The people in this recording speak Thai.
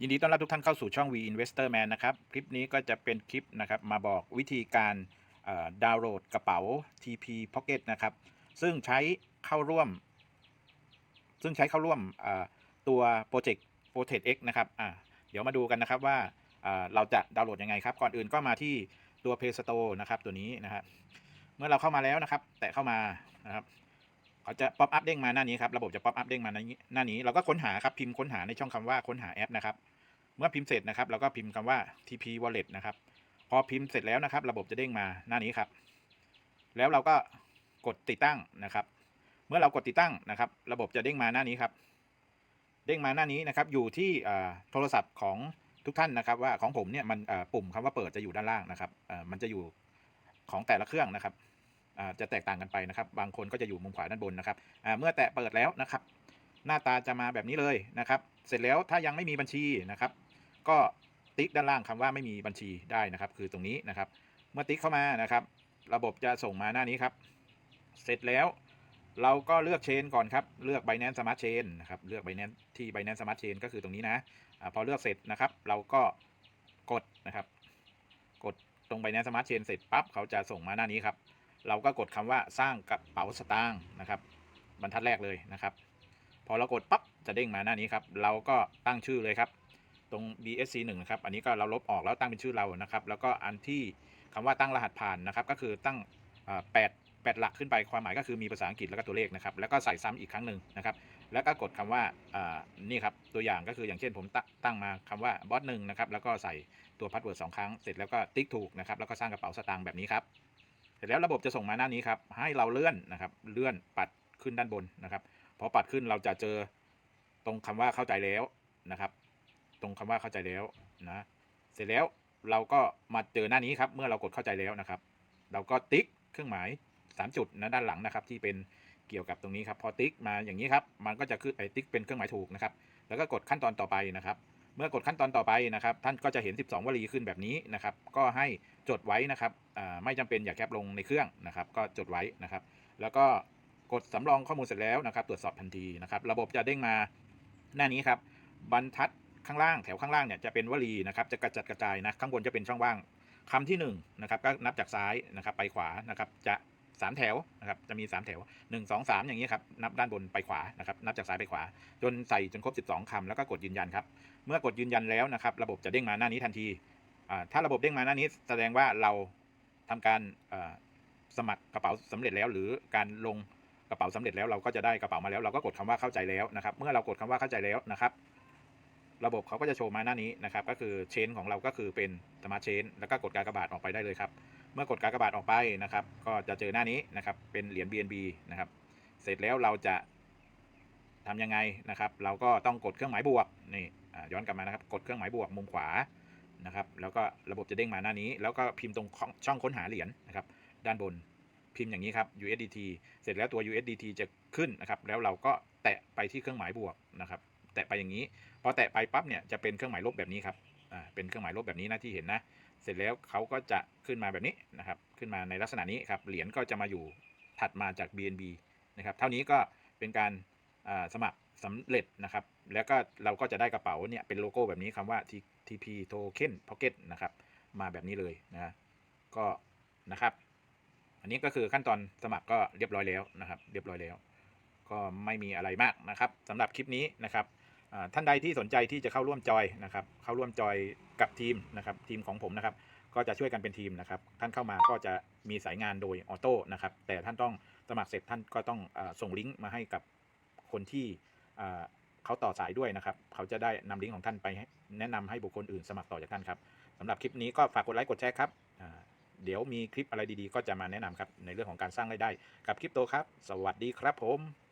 ยินดีต้อนรับทุกท่านเข้าสู่ช่อง V Investor Man นะครับ คลิปนี้ก็จะเป็นคลิปนะครับมาบอกวิธีการดาวน์โหลดกระเป๋า TP Pocket นะครับ ซึ่งใช้เข้าร่วม ซึ่งใช้เข้าร่วมตัวโปรเจกต์ Protect X นะครับเดี๋ยวมาดูกันนะครับว่าเอ่อเราจะดาวน์โหลดยังไงครับ ก่อนอื่นก็มาที่ตัว Play Store นะครับตัวนี้นะครับเมื่อเราเข้ามาแล้วนะครับ แตะเข้ามานะครับ เขาจะป๊อปอัพเด้งมาหน้านี้ครับระบบจะป๊อปอัพเด้งมาหน้านี้หน้านี้เราก็ค้นหาครับพิมพ์ค้นหาในช่องคำว่าค้นหาแอปนะครับเมื่อพิมพ์เสร็จนะครับเราก็พิมพ์คำว่า TP Wallet นะครับพอพิมพ์เสร็จแล้วนะครับ ระบบจะเด้งมาหน้านี้ครับ แล้วเราก็กดติดตั้งนะครับ เมื่อเรากดติดตั้งนะครับ ระบบจะเด้งมาหน้านี้ครับ เด้งมาหน้านี้นะครับ อยู่ที่โทรศัพท์ของทุกท่านนะครับ ว่าของผมเนี่ยมันปุ่มคำว่าเปิดจะอยู่ด้านล่างนะครับมันจะอยู่ของแต่ละเครื่องนะครับ จะแตกต่างกันไปนะครับ บางคนก็จะอยู่มุมขวาด้านบนนะครับเมื่อแตะเปิดแล้วนะครับ หน้าตาจะมาแบบนี้เลยนะครับ เสร็จแล้วถ้ายังไม่มีบัญชีนะครับ ก็ติ๊กด้านล่างคำว่าไม่มีบัญชีได้นะครับ คือตรงนี้นะครับ เมื่อติ๊กเข้ามานะครับ ระบบจะส่งมาหน้านี้ครับ เสร็จแล้วเราก็เลือกเชนก่อนครับ เลือก Binance Smart Chain นะครับ เลือก Binance ที่ Binance Smart Chain ก็คือตรงนี้นะอาพอเลือกเสร็จนะครับ เราก็กดนะครับ กดตรง Binance Smart Chain เสร็จปั๊บเขาจะส่งมาหน้านี้ครับ เราก็กดคำว่าสร้างกระเป๋าสตางค์นะครับ บรรทัดแรกเลยนะครับ พอเรากดปั๊บจะเด้งมาหน้านี้ครับ เราก็ตั้งชื่อเลยครับ ตรง BSC 1นะครับ อันนี้ก็เราลบออกแล้วตั้งเป็นชื่อเรานะครับ แล้วก็อันที่คำว่าตั้งรหัสผ่านนะครับ ก็คือตั้งแปดแปดหลักขึ้นไปความหมายก็คือมีภาษาอังกฤษแล้วก็ตัวเลขนะครับ แล้วก็ใส่ซ้ำอีกครั้งหนึ่งนะครับ แล้วก็กดคำว่าอ่านี่ครับตัวอย่างก็คืออย่างเช่นผมตั้งมาคำว่าบอสหนึ่งนะครับ แล้วก็ใส่ตัวพาสเวิร์ดสองครั้งเสร็จแล้วก็ติ๊กถูกนะครับ แล้วก็สร้างกระเป๋าสตางค์แบบนี้ครับ เสร็จแล้วระบบจะส่งมาหน้านี้ครับ ให้เราเลื่อนนะครับ เลื่อนปัดขึ้นด้านบนนะครับ พอปัดขึ้นเราจะเจอตรงคำว่าเข้าใจแล้วนะครับ ตรงคำว่าเข้าใจแล้วนะ เสร็จแล้วเราก็มาเจอหน้านี้ครับ เมื่อเรากดเข้าใจแล้วนะครับ เราก็ติ๊กเครื่องหมาย 3 จุดนะด้านหลังนะครับ ที่เป็นเกี่ยวกับตรงนี้ครับ พอติ๊กมาอย่างนี้ครับ มันก็จะขึ้นไอ้ติ๊กเป็นเครื่องหมายถูกนะครับ แล้วก็กดขั้นตอนต่อไปนะครับ เมื่อกดขั้นตอนต่อไปนะครับ ท่านก็จะเห็น 12 วลีขึ้นแบบนี้นะครับ ก็ให้จดไว้นะครับไม่จำเป็นอย่าแคปลงในเครื่องนะครับ ก็จดไว้นะครับ แล้วก็กดสำรองข้อมูลเสร็จแล้วนะครับ ตรวจสอบทันทีนะครับ ระบบจะเด้งมาหน้านี้ครับ บรรทัดข้างล่างแถวข้างล่างเนี่ยจะเป็นวลีนะครับ จะกระจัดกระจายนะ ข้างบนจะเป็นช่องว่างคำที่1นะครับก็นับจากซ้ายนะครับไปขวานะครับจะ สามแถวนะครับจะมี3แถว1 2 3อสามอย่างนี้ครับนับด้านบนไปขวานะครับนับจากซ้ายไปขวา จนใส่จนครบ12คำแล้วก็กดยืนยันครับเมื่อกดยืนยันแล้วนะครับระบบจะเด้งมาหน้านี้ทันทีถ้าระบบเด้งมาหน้านี้แสดงว่าเราทำการสมัครกระเป๋าสำเร็จแล้ว หรือการลงกระเป๋าสำเร็จแล้วเราก็จะได้กระเป๋ามาแล้ว เราก็กดคำว่าเข้าใจแล้วนะครับ เมื่อเรากดคำว่าเข้าใจแล้วนะครับ ระบบเขาก็จะโชว์มาหน้านี้นะครับ ก็คือเชนของเราก็คือเป็นสมาร์ทเชนแล้วก็กดการกระบาดออกไปได้เลยครับ เมื่อกดกากระบาดออกไปนะครับ ก็จะเจอหน้านี้นะครับ เป็นเหรียญ BNB นะครับ เสร็จแล้วเราจะทำยังไงนะครับ เราก็ต้องกดเครื่องหมายบวกนี่ย้อนกลับมานะครับ กดเครื่องหมายบวกมุมขวานะครับ แล้วก็ระบบจะเด้งมาหน้านี้ แล้วก็พิมพ์ตรงช่องค้นหาเหรียญนะครับ ด้านบนพิมพ์อย่างนี้ครับ USDT เสร็จแล้วตัว USDT จะขึ้นนะครับ แล้วเราก็แตะไปที่เครื่องหมายบวกนะครับ แตะไปอย่างนี้ พอแตะไปปั๊บเนี่ยจะเป็นเครื่องหมายลบแบบนี้ครับ อ่า เป็นเครื่องหมายลบแบบนี้นะที่เห็นนะ เสร็จแล้วเขาก็จะขึ้นมาแบบนี้นะครับ ขึ้นมาในลักษณะนี้ครับ เหรียญก็จะมาอยู่ถัดมาจาก BNB นะครับ เท่านี้ก็เป็นการสมัครสำเร็จนะครับ แล้วก็เราก็จะได้กระเป๋าเนี่ยเป็นโลโก้แบบนี้คำว่า TP Token Pocket นะครับ มาแบบนี้เลยนะก็นะครับ อันนี้ก็คือขั้นตอนสมัครก็เรียบร้อยแล้วนะครับ เรียบร้อยแล้ว ก็ไม่มีอะไรมากนะครับสำหรับคลิปนี้นะครับ ท่านใดที่สนใจที่จะเข้าร่วมจอยนะครับเข้าร่วมจอยกับทีมนะครับทีมของผมนะครับก็จะช่วยกันเป็นทีมนะครับท่านเข้ามาก็จะมีสายงานโดยออโต้นะครับแต่ท่านต้องสมัครเสร็จท่านก็ต้องอส่งลิงก์มาให้กับคนที่เขาต่อสายด้วยนะครับเขาจะได้นำลิงก์ของท่านไปแนะนำให้บุคคลอื่นสมัครต่อจากท่านครับสำหรับคลิปนี้ก็ฝากกดไลค์กดแชร์ครับเดี๋ยวมีคลิปอะไรดีๆ ก็จะมาแนะนำครับในเรื่องของการสร้างรายได้กับคลิปโตครับ สวัสดีครับผม